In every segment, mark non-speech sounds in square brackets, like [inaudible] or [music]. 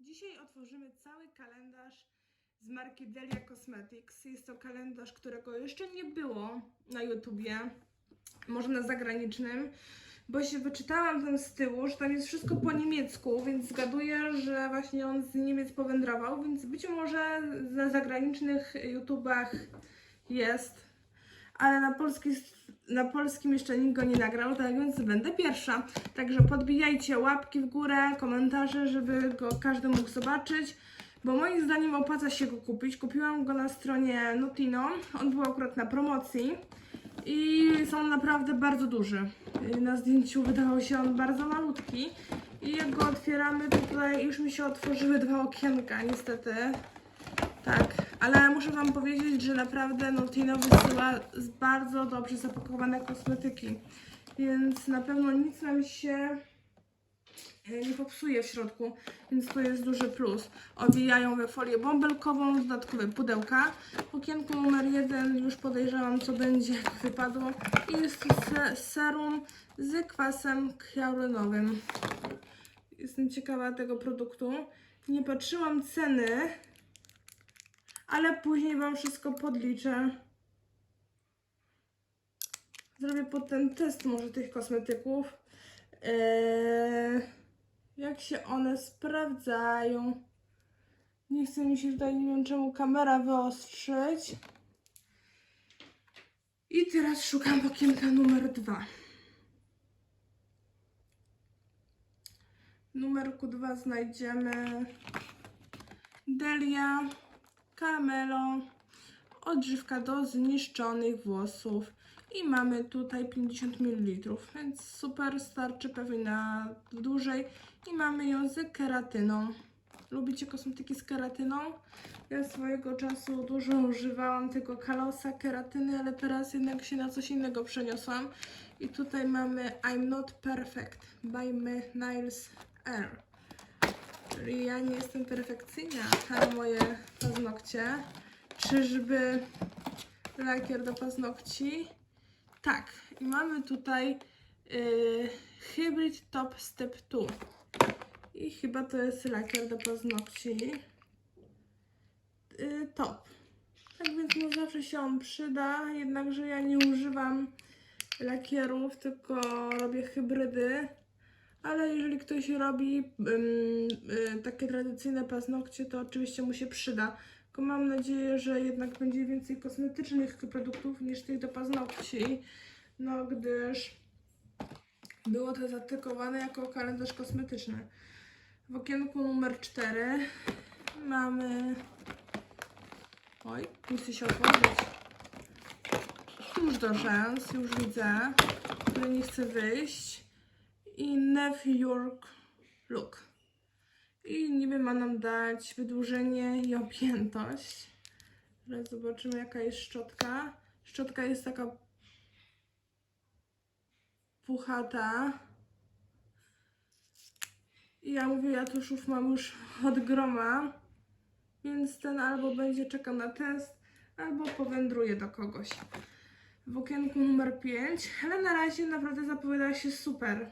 Dzisiaj otworzymy cały kalendarz z marki Delia Cosmetics. Jest to kalendarz, którego jeszcze nie było na YouTubie, może na zagranicznym, bo się wyczytałam tam z tyłu, że tam jest wszystko po niemiecku, więc zgaduję, że właśnie on z Niemiec powędrował, więc być może na zagranicznych YouTubach jest, ale na, polski, na polskim jeszcze nikt go nie nagrał, tak więc będę pierwsza. Także podbijajcie łapki w górę, komentarze, żeby go każdy mógł zobaczyć, bo moim zdaniem opłaca się go kupić. Kupiłam go na stronie Nutino, on był akurat na promocji i są naprawdę bardzo duży. Na zdjęciu wydawał się on bardzo malutki i jak go otwieramy, tutaj już mi się otworzyły dwa okienka, niestety. Tak, ale muszę Wam powiedzieć, że naprawdę Notino wysyła z bardzo dobrze zapakowane kosmetyki, więc na pewno nic nam się e, nie popsuje w środku, więc to jest duży plus. Owijają we folię bąbelkową, dodatkowe pudełka. W okienku numer jeden już podejrzewam, co będzie, wypadło. I jest to se serum z kwasem hialuronowym. Jestem ciekawa tego produktu. Nie patrzyłam ceny, ale później Wam wszystko podliczę. Zrobię potem test może tych kosmetyków. Eee, jak się one sprawdzają. Nie chce mi się tutaj, nie wiem czemu, kamera wyostrzyć. I teraz szukam okienka numer dwa. Numerku 2 znajdziemy Delia Camelo, odżywka do zniszczonych włosów i mamy tutaj 50 ml, więc super, starczy pewnie na dłużej i mamy ją z keratyną. Lubicie kosmetyki z keratyną? Ja swojego czasu dużo używałam tego kalosa keratyny, ale teraz jednak się na coś innego przeniosłam i tutaj mamy I'm Not Perfect by My Nails Air. Czyli ja nie jestem perfekcyjna, ale moje paznokcie. Czyżby lakier do paznokci? Tak, i mamy tutaj yy, Hybrid Top Step 2. I chyba to jest lakier do paznokci. Yy, top. Tak więc no zawsze się on przyda, jednakże ja nie używam lakierów, tylko robię hybrydy. Ale jeżeli ktoś robi ym, y, takie tradycyjne paznokcie, to oczywiście mu się przyda. Tylko mam nadzieję, że jednak będzie więcej kosmetycznych produktów niż tych do paznokci. No, gdyż było to zatykowane jako kalendarz kosmetyczny. W okienku numer 4 mamy. Oj, chce się otworzyć. Tuż do rzęs, już widzę, który nie chce wyjść i New York Look. I niby ma nam dać wydłużenie i objętość. Teraz zobaczymy jaka jest szczotka. Szczotka jest taka puchata. I ja mówię, ja tuszów mam już od groma, więc ten albo będzie czekał na test, albo powędruje do kogoś. W okienku numer 5, ale na razie naprawdę zapowiada się super.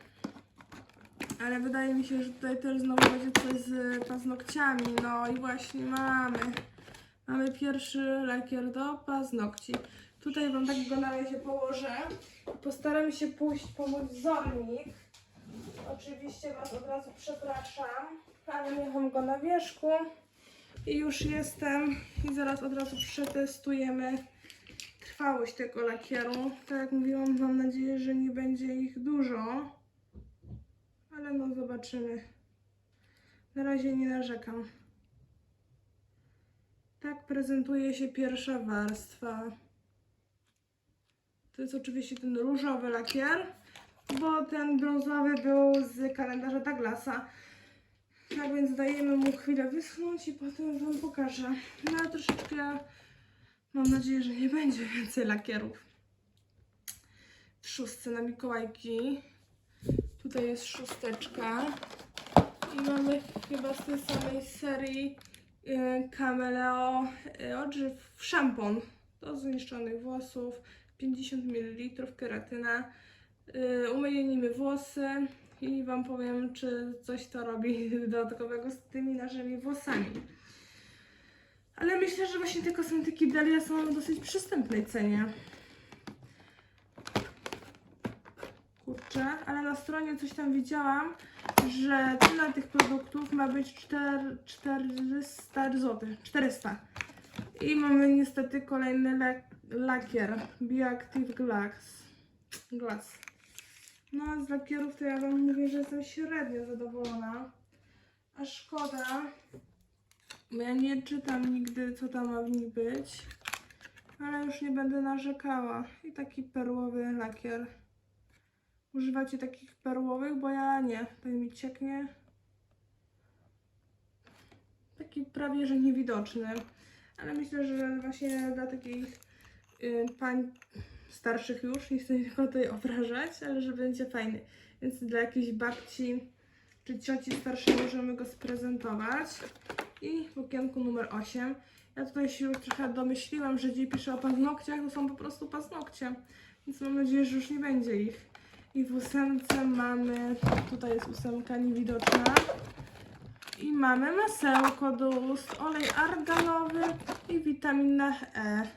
Ale wydaje mi się, że tutaj też znowu będzie coś z paznokciami. No i właśnie mamy. Mamy pierwszy lakier do paznokci. Tutaj Wam tak go na razie położę. Postaram się pójść po mój wzornik. Oczywiście Was od razu przepraszam, ale miałam go na wierzchu. I już jestem. I zaraz od razu przetestujemy trwałość tego lakieru. Tak jak mówiłam, mam nadzieję, że nie będzie ich dużo. Ale no zobaczymy. Na razie nie narzekam. Tak prezentuje się pierwsza warstwa. To jest oczywiście ten różowy lakier, bo ten brązowy był z kalendarza Douglasa. Tak więc dajemy mu chwilę wyschnąć i potem Wam pokażę. No ale troszeczkę mam nadzieję, że nie będzie więcej lakierów. W szóstce na Mikołajki. Tutaj jest szósteczka. I mamy chyba z tej samej serii y, Cameleo y, odżyw szampon do zniszczonych włosów. 50 ml keratyna. Y, nimi włosy i Wam powiem, czy coś to robi [laughs] dodatkowego z tymi naszymi włosami. Ale myślę, że właśnie te kosmetyki Delia są w dosyć przystępnej cenie. Kurczę, ale na stronie coś tam widziałam, że cena tych produktów ma być 4, 400 zł. 400. I mamy niestety kolejny lak lakier Bioactive Glass. Glass. No, z lakierów to ja Wam mówię, że jestem średnio zadowolona. A szkoda, bo ja nie czytam nigdy, co tam ma w nich być. Ale już nie będę narzekała. I taki perłowy lakier. Używacie takich perłowych, bo ja nie. Tutaj mi cieknie. Taki prawie, że niewidoczny. Ale myślę, że właśnie dla takich y, pań starszych już, nie chcę nikogo tutaj obrażać, ale że będzie fajny. Więc dla jakiejś babci czy cioci starszej możemy go sprezentować. I w okienku numer 8. Ja tutaj się już trochę domyśliłam, że gdzie pisze o paznokciach, to są po prostu paznokcie. Więc mam nadzieję, że już nie będzie ich. I w ósemce mamy, tutaj jest ósemka niewidoczna. I mamy masełko do ust, olej arganowy i witamina E.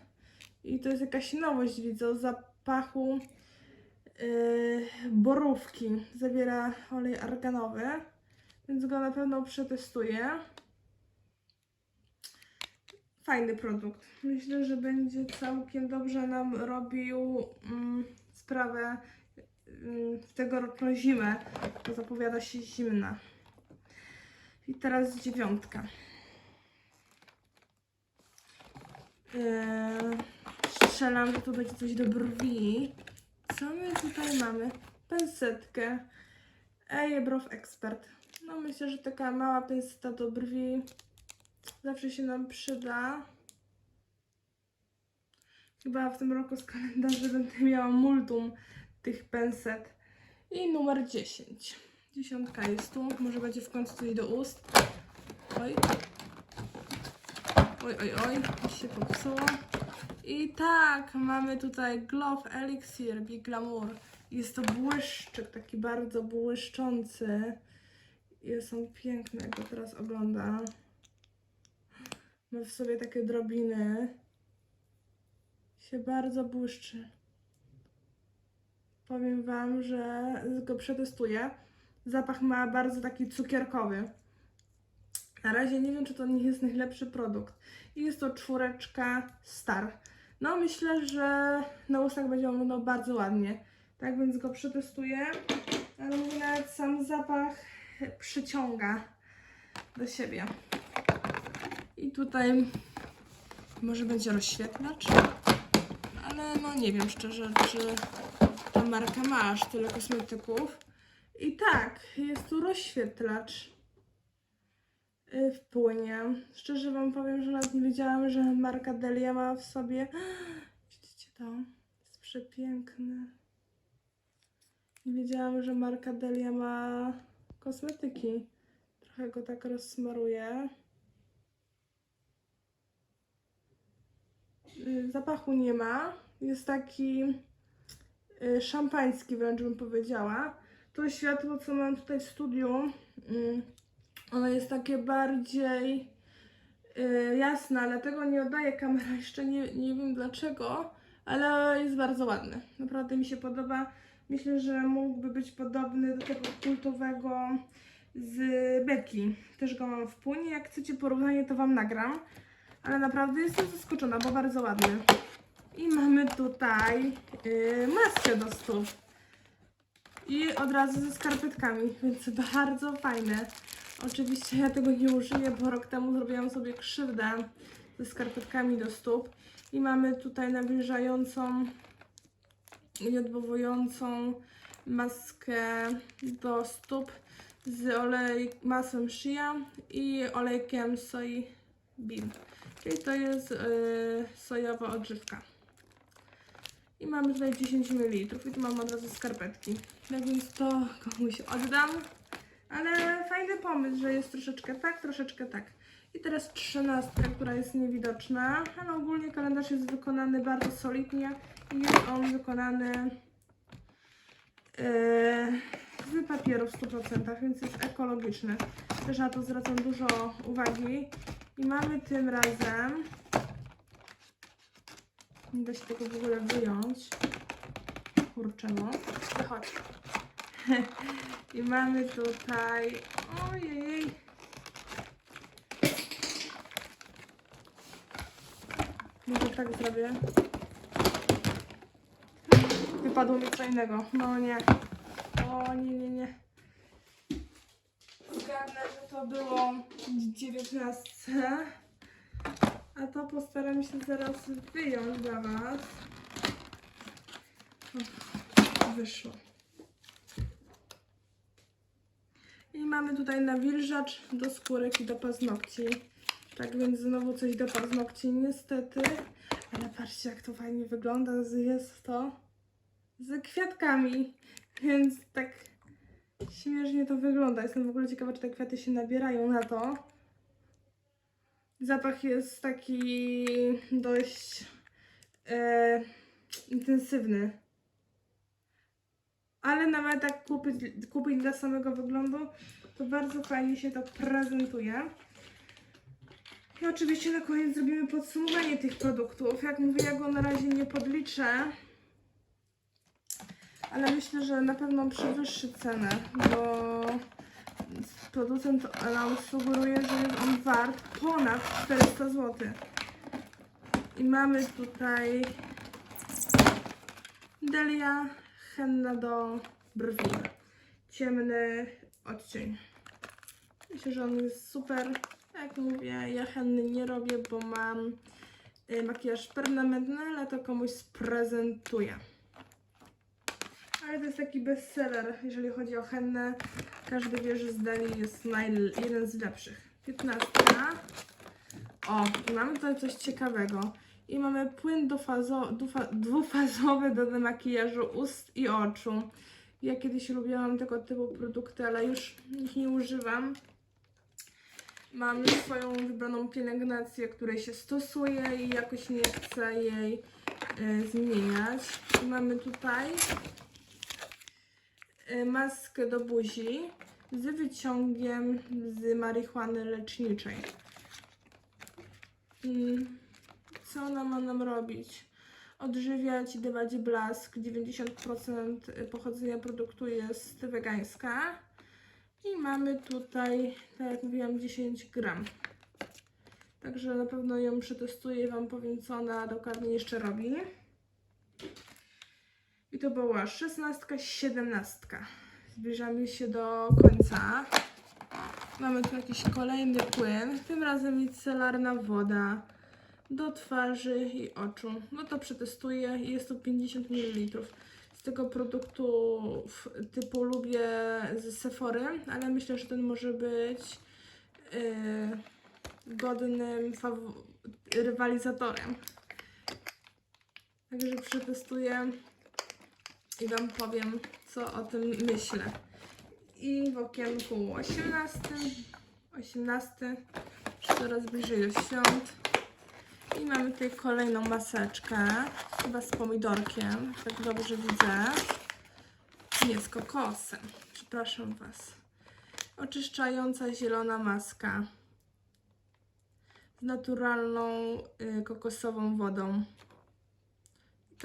I to jest jakaś nowość, widzę, zapachu yy, borówki. Zawiera olej arganowy, więc go na pewno przetestuję. Fajny produkt. Myślę, że będzie całkiem dobrze nam robił mm, sprawę w tegoroczną zimę, bo zapowiada się zimna. I teraz dziewiątka. Eee, strzelam, że będzie coś do brwi. Co my tutaj mamy? Pensetkę. Eyebrow Expert. No myślę, że taka mała penseta do brwi zawsze się nam przyda. Chyba w tym roku z kalendarzy będę miała multum tych penset. I numer 10. Dziesiątka jest tu. Może będzie w końcu coś do ust. Oj. Oj, oj, oj. Się popsuło. I tak, mamy tutaj Glove Elixir Big Glamour. Jest to błyszczyk, taki bardzo błyszczący. Jest on piękny, jak go teraz oglądam. Ma w sobie takie drobiny. Się bardzo błyszczy. Powiem Wam, że go przetestuję. Zapach ma bardzo taki cukierkowy. Na razie nie wiem, czy to nie jest najlepszy produkt. I jest to czwóreczka Star. No myślę, że na ustach będzie on wyglądał bardzo ładnie. Tak więc go przetestuję. Ale mówię, nawet sam zapach przyciąga do siebie. I tutaj może będzie rozświetlacz. Ale no nie wiem szczerze, czy marka ma aż tyle kosmetyków. I tak, jest tu rozświetlacz y, w płynie. Szczerze Wam powiem, że nawet nie wiedziałam, że marka Delia ma w sobie. [gasps] Widzicie to? Jest przepiękne. Nie wiedziałam, że marka Delia ma kosmetyki. Trochę go tak rozsmaruję. Y, Zapachu nie ma. Jest taki szampański wręcz bym powiedziała. To światło, co mam tutaj w studiu, mm, ono jest takie bardziej y, jasne, ale tego nie oddaje kamera. [laughs] Jeszcze nie, nie wiem dlaczego, ale jest bardzo ładny. Naprawdę mi się podoba. Myślę, że mógłby być podobny do tego kultowego z Beki. Też go mam w płynie. Jak chcecie porównanie, to Wam nagram. Ale naprawdę jestem zaskoczona, bo bardzo ładny. I mamy tutaj yy, maskę do stóp. I od razu ze skarpetkami, więc bardzo fajne. Oczywiście ja tego nie użyję, bo rok temu zrobiłam sobie krzywdę ze skarpetkami do stóp. I mamy tutaj nawilżającą i odwołującą maskę do stóp z olej masłem shea i olejkiem soi bean. Czyli to jest yy, sojowa odżywka. I mamy tutaj 10 ml i tu mam od razu skarpetki. Tak więc to komuś oddam. Ale fajny pomysł, że jest troszeczkę tak, troszeczkę tak. I teraz trzynastka, która jest niewidoczna, ale ogólnie kalendarz jest wykonany bardzo solidnie i jest on wykonany yy, z papieru w 100%, więc jest ekologiczny. Też na to zwracam dużo uwagi. I mamy tym razem. Nie da się tego w ogóle wyjąć. Kurczę, no. Chodź. [laughs] I mamy tutaj. Ojej. Może tak zrobię. Wypadło mi co innego. No nie. O nie, nie, nie. Zgadnę, że to było w 19. A to postaram się zaraz wyjąć dla Was. O, wyszło. I mamy tutaj nawilżacz do skórek i do paznokci. Tak więc znowu coś do paznokci niestety. Ale patrzcie jak to fajnie wygląda. Jest to z kwiatkami. Więc tak śmiesznie to wygląda. Jestem w ogóle ciekawa, czy te kwiaty się nabierają na to. Zapach jest taki dość e, intensywny. Ale nawet jak kupić, kupić dla samego wyglądu, to bardzo fajnie się to prezentuje. I oczywiście na koniec zrobimy podsumowanie tych produktów. Jak mówię, ja go na razie nie podliczę. Ale myślę, że na pewno przewyższy cenę, bo producent nam sugeruje, że jest on wart ponad 400 zł. I mamy tutaj Delia henna do brwi. Ciemny odcień. Myślę, że on jest super. Jak mówię, ja henny nie robię, bo mam y, makijaż permanentny, ale to komuś sprezentuję. Ale to jest taki bestseller, jeżeli chodzi o hennę. Każdy wie, że z Deli jest jeden z lepszych. 15. O, mamy tutaj coś ciekawego. I mamy płyn dwufazowy do demakijażu ust i oczu. Ja kiedyś lubiłam tego typu produkty, ale już ich nie używam. Mam swoją wybraną pielęgnację, której się stosuję i jakoś nie chcę jej e, zmieniać. I mamy tutaj maskę do buzi z wyciągiem z marihuany leczniczej. Mm, Co ona ma nam robić? Odżywiać i dawać blask. 90% pochodzenia produktu jest wegańska. I mamy tutaj, tak jak mówiłam, 10 gram. Także na pewno ją przetestuję i Wam powiem, co ona dokładnie jeszcze robi. I to była 16, 17. Zbliżamy się do końca. Mamy tu jakiś kolejny płyn, tym razem micelarna woda do twarzy i oczu. No to przetestuję jest to 50 ml. Z tego produktu typu lubię z Sephory, ale myślę, że ten może być yy, godnym rywalizatorem. Także przetestuję i Wam powiem, co o tym myślę. I w okienku 18, 18, już coraz bliżej do świąt. I mamy tutaj kolejną maseczkę, chyba z pomidorkiem, tak dobrze widzę. Nie, z kokosem, przepraszam Was. Oczyszczająca zielona maska z naturalną y, kokosową wodą.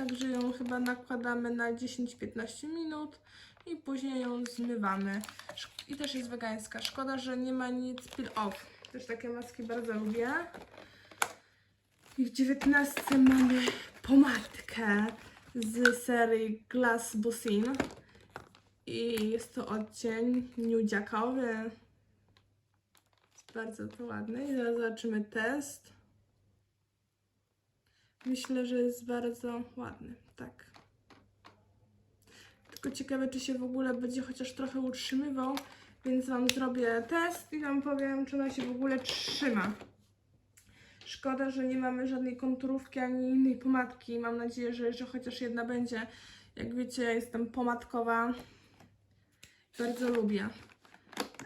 Także ją chyba nakładamy na 10-15 minut i później ją zmywamy. I też jest wegańska. Szkoda, że nie ma nic peel off. Też takie maski bardzo lubię. I w 19 mamy pomadkę z serii Glass Bussin. I jest to odcień nudziakowy. Bardzo to ładny. I zaraz zobaczymy test. Myślę, że jest bardzo ładny, tak. Tylko ciekawe, czy się w ogóle będzie chociaż trochę utrzymywał, więc Wam zrobię test i Wam powiem, czy ona się w ogóle trzyma. Szkoda, że nie mamy żadnej konturówki ani innej pomadki. Mam nadzieję, że jeszcze chociaż jedna będzie. Jak wiecie, ja jestem pomadkowa. Bardzo lubię.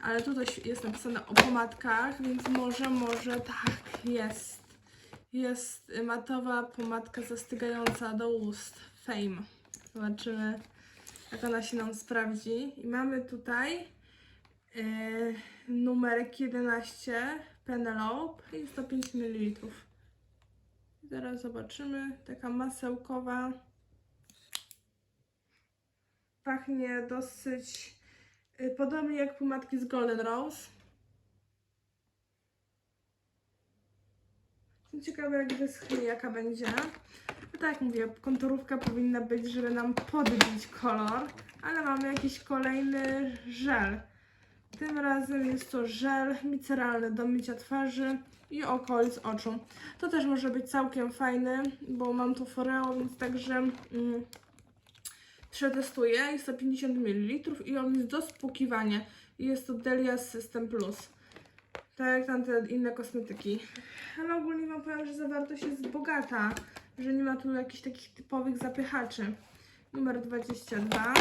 Ale tutaj jest napisane o pomadkach, więc może, może tak jest. Jest matowa pomadka zastygająca do ust. Fame. Zobaczymy, jak ona się nam sprawdzi. I mamy tutaj e, numerek 11 Penelope i 105 ml. Zaraz zobaczymy. Taka masełkowa. Pachnie dosyć y, podobnie jak pomadki z Golden Rose. Ciekawa jak wyschnie, jaka będzie. No tak jak mówię, konturówka powinna być, żeby nam podbić kolor, ale mamy jakiś kolejny żel. Tym razem jest to żel miceralny do mycia twarzy i okolic oczu. To też może być całkiem fajny, bo mam tu Foreo, więc także mm, przetestuję. Jest to 50 ml i on jest do spłukiwania. Jest to Delia System Plus. Tak jak tamte inne kosmetyki. Ale ogólnie Wam powiem, że zawartość jest bogata, że nie ma tu jakichś takich typowych zapychaczy. Numer 22.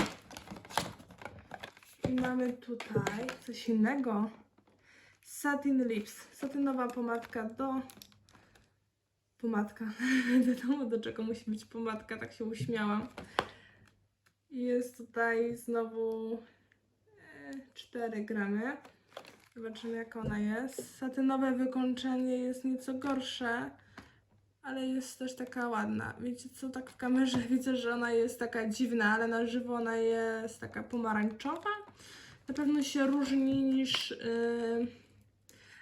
I mamy tutaj coś innego. Satin Lips. Satynowa pomadka do... Pomadka. [laughs] Wiadomo do czego musi być pomadka, tak się uśmiałam. Jest tutaj znowu e, 4 gramy. Zobaczymy jak ona jest. Satynowe wykończenie jest nieco gorsze, ale jest też taka ładna. Wiecie co, tak w kamerze [laughs] widzę, że ona jest taka dziwna, ale na żywo ona jest taka pomarańczowa. Na pewno się różni niż yy,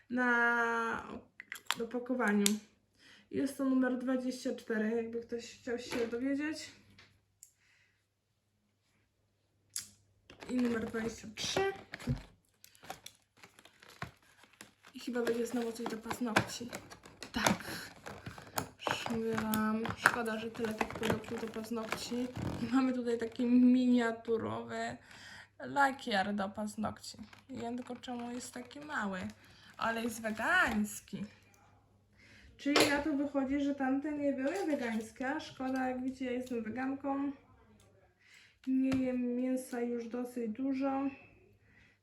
na opakowaniu. Jest to numer 24, jakby ktoś chciał się dowiedzieć. I numer 23. Chyba będzie znowu coś do paznokci. Tak. Szmyram. Szkoda, że tyle tych produktów do paznokci. I mamy tutaj taki miniaturowy lakier do paznokci. Wiem tylko czemu jest taki mały, ale jest wegański. Czyli na to wychodzi, że tamte nie były wegańskie. Szkoda, jak widzicie, ja jestem weganką. Nie jem mięsa już dosyć dużo.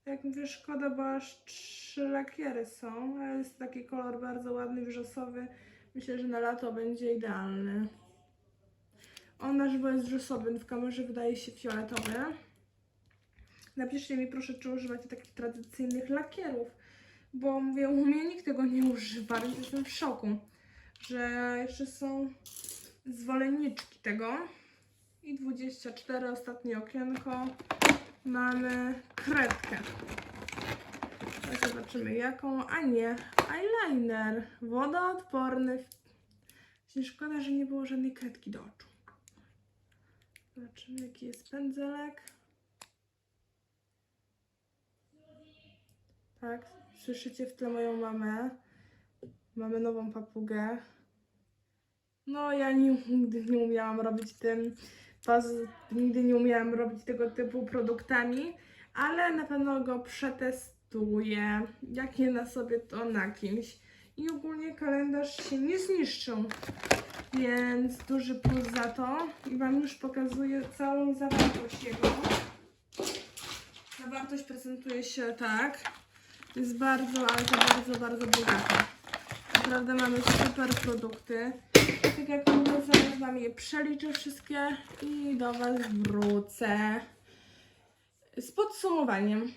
Jak mówię, szkoda, bo aż trzy lakiery są, jest taki kolor bardzo ładny, wrzosowy. Myślę, że na lato będzie idealny. On na żywo jest wrzosowy, w kamerze wydaje się fioletowy. Napiszcie mi proszę, czy używacie takich tradycyjnych lakierów, bo mówię, u mnie nikt tego nie używa, więc jestem w szoku, że jeszcze są zwolenniczki tego. I 24, ostatnie okienko. Mamy kredkę. Teraz zobaczymy jaką, a nie, eyeliner, wodoodporny. Właśnie szkoda, że nie było żadnej kredki do oczu. Zobaczymy jaki jest pędzelek. Tak, słyszycie w tle moją mamę. Mamy nową papugę. No ja nigdy nie umiałam robić tym, pas, nigdy nie umiałam robić tego typu produktami, ale na pewno go przetestuję, jak nie na sobie, to na kimś. I ogólnie kalendarz się nie zniszczył, więc duży plus za to. I Wam już pokazuję całą zawartość jego. Zawartość prezentuje się tak. Jest bardzo, ale bardzo, bardzo bogata. Naprawdę mamy super produkty. Tak jak mówię, zaraz Wam je przeliczę wszystkie i do Was wrócę z podsumowaniem.